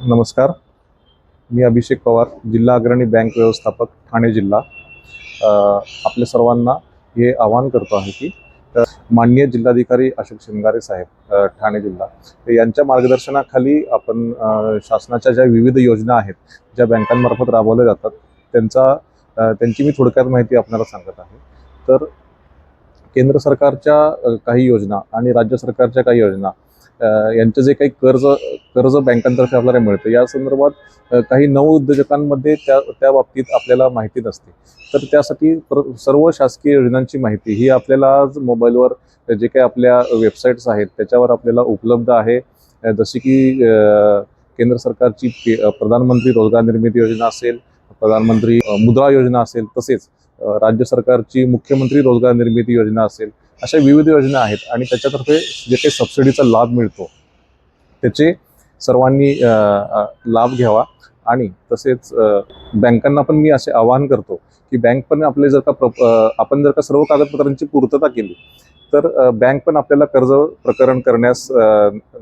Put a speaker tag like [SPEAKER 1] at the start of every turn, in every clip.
[SPEAKER 1] नमस्कार. मी अभिषेक पवार जिल्हा अग्रणी बँक व्यवस्थापक ठाणे जिल्हा. आपल्या सर्वांना हे आवाहन करतो आहे की माननीय जिल्हाधिकारी अशोक शिंगारे साहेब ठाणे जिल्हा. यांच्या मार्गदर्शनाखाली आपण शासनाच्या ज्या विविध योजना आहेत ज्या बँकांमार्फत राबवल्या जातात त्यांचा त्यांची मी थोडक्यात माहिती आपल्याला सांगत आहे. तर केंद्र सरकारच्या काही योजना आणि राज्य सरकारच्या काही योजना यांचं जे काही कर्ज कर्ज बँकांतर्फे आपल्याला मिळतं या संदर्भात काही नवउद्योजकांमध्ये त्या त्या बाबतीत आपल्याला माहिती नसते. तर त्यासाठी प्र सर्व शासकीय योजनांची माहिती ही आपल्याला आज मोबाईलवर जे काही आपल्या वेबसाईट्स आहेत त्याच्यावर आपल्याला उपलब्ध आहे. जसे की केंद्र सरकारची पे- प्रधानमंत्री रोजगार निर्मिती योजना असेल प्रधानमंत्री मुद्रा योजना असेल तसेच राज्य सरकारची मुख्यमंत्री रोजगार निर्मिती योजना असेल अशा विविध योजना आहेत आणि त्याच्यातर्फे जे काही सबसिडीचा लाभ मिळतो त्याचे सर्वांनी लाभ घ्यावा. आणि तसेच बँकांना पण मी असे आवाहन करतो की बँक पण आपले जर का प्र आपण जर का सर्व कागदपत्रांची पूर्तता केली तर बँक पण आपल्याला कर्ज प्रकरण करण्यास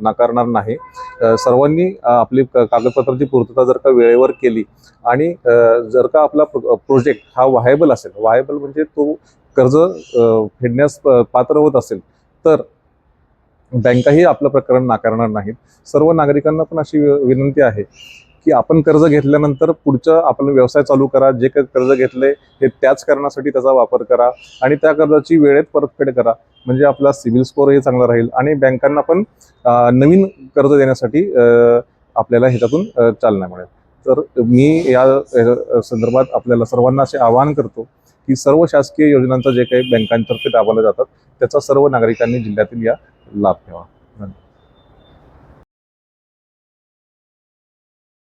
[SPEAKER 1] नाकारणार नाही. सर्वांनी आपली कागदपत्रांची पूर्तता जर का वेळेवर केली आणि जर का आपला प्रोजेक्ट हा व्हायबल असेल व्हायबल म्हणजे तो कर्ज फेडण्यास पात्र होत असेल तर बँकाही आपलं प्रकरण नाकारणार नाहीत. सर्व नागरिकांना पण अशी विनंती आहे की आपण कर्ज घेतल्यानंतर पुढचं आपण व्यवसाय चालू करा जे काही कर्ज घेतले हे त्याच कारणासाठी त्याचा वापर करा आणि त्या कर्जाची वेळेत परतफेड करा. म्हणजे आपला सिबिल स्कोरही चांगला राहील आणि बँकांना पण नवीन कर्ज देण्यासाठी आपल्याला ह्याच्यातून चालना मिळेल. तर मी या संदर्भात आपल्याला सर्वांना असे आवाहन करतो की सर्व शासकीय योजनांचा जे काही बँकांतर्फे राबवल्या जातात त्याचा सर्व नागरिकांनी जिल्ह्यातील या लाभ घ्यावा. धन्यवाद.